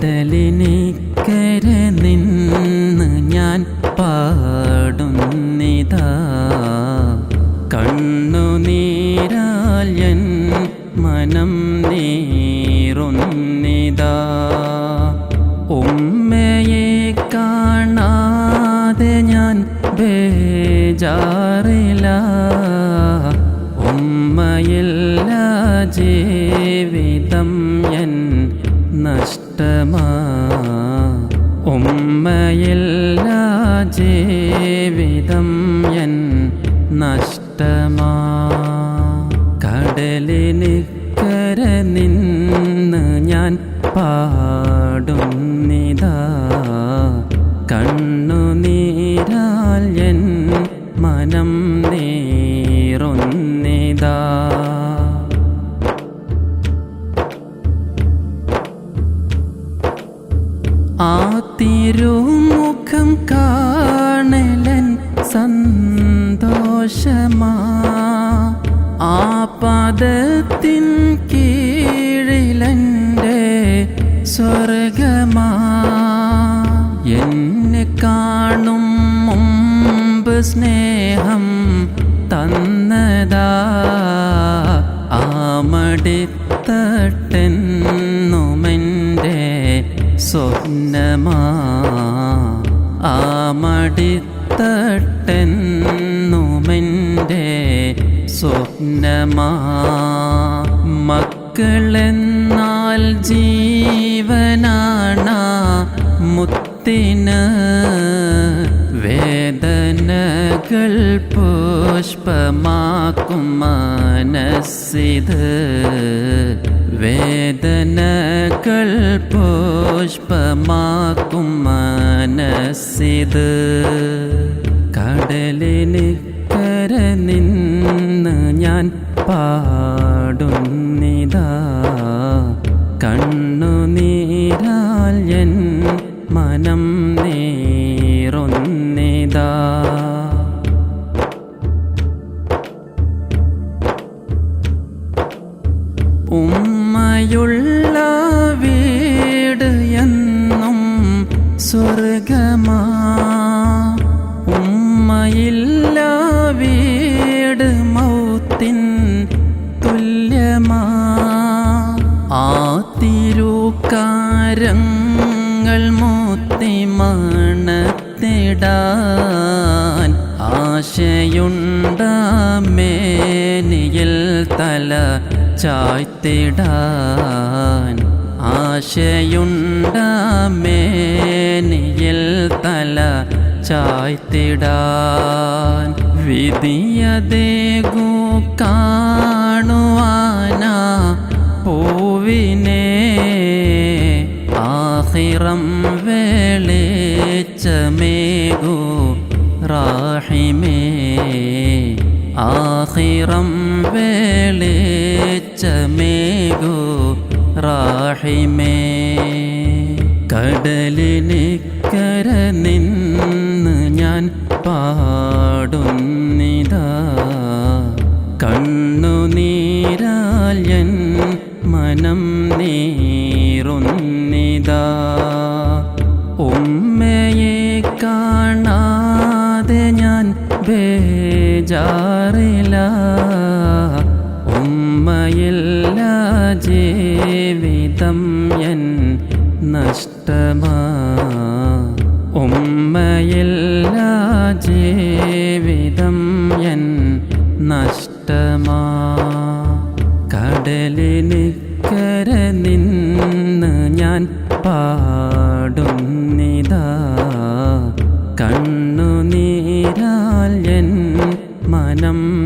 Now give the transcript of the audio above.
കടലിനിക്കര നിന്ന് ഞാൻ പാടുന്നിതാ. കണ്ണുനീരാൽ എൻ മനം നീറുന്നിതാ. ഉമ്മയെ കാണാതെ ഞാൻ ബേജാറില്ല ഉമ്മയില്ല ജീവിതം എൻ നഷ്ടമാ ഉമ്മയില്ല ജീവിതം എൻ നഷ്ടമാ. കടലിനിക്കര നിന്ന് ഞാൻ പാടുന്നിതാ കണ്ണുനീരാൽ എൻ മനം ആ തിരുമുഖം കാണലൻ സന്തോഷമാ. ആ പദത്തിൻ കീഴിലന്റെ സ്വർഗമാ. എന്നെ കാണും മുമ്പ് സ്നേഹം തന്നതാ. ആമടിത്തട്ടെന്നുമെന്റെ സ്വപ്നമാ ആമടിത്തട്ടെന്നുമെന്റെ സ്വപ്നമാ. മക്കളെന്നാൽ ജീവനാണ മുത്തിന്. വേദനകൾ പുഷ്പമാക്കും മനസ്സിത്. വേദനകൾ പുഷ്പമാക്കും മനസ്സിത്. കടലിന് കര നിന്ന് ഞാൻ പാടുന്നിതാ. കണ്ണുനീരാൽ എൻ മനം നീറുന്നിതാ. ഉമ്മയുള്ള വീട് എന്നും സ്വർഗമാ. ഉമ്മയില്ല വീട് മൗത്തിൻ തുല്യമാ. ആ മൂത്തി മണത്തിടാൻ ആശയുണ്ടാമേനിയിൽ തല ചായ്ത്തിടാൻ. ആശയുണ്ടാമേനിയിൽ തല ചായ്ത്തിടാൻ. വിധിയതേകു കാണുവാനാ റാഹിമേ ആഹിറം വേളിച്ചമേകു റാഹിമേ. കടലിന് കര നിന്ന് ഞാൻ പാടുന്നിതാ. കണ്ണു എൻ മനം നീറുന്നിതാ. ഉമ്മയെ കാണാതെ ഞാൻ ബേജാറില്ല ഉമ്മയില്ല ജീവിതം എൻ നഷ്ടമാ. ഉമ്മയില്ല ജീവിതം എൻ നഷ്ടമാ. കടലിനിക്കര കര നിന്ന് ഞാൻ പാടുന്നിതാ. കണ്ണുനീരാൽ എൻ മനം നീ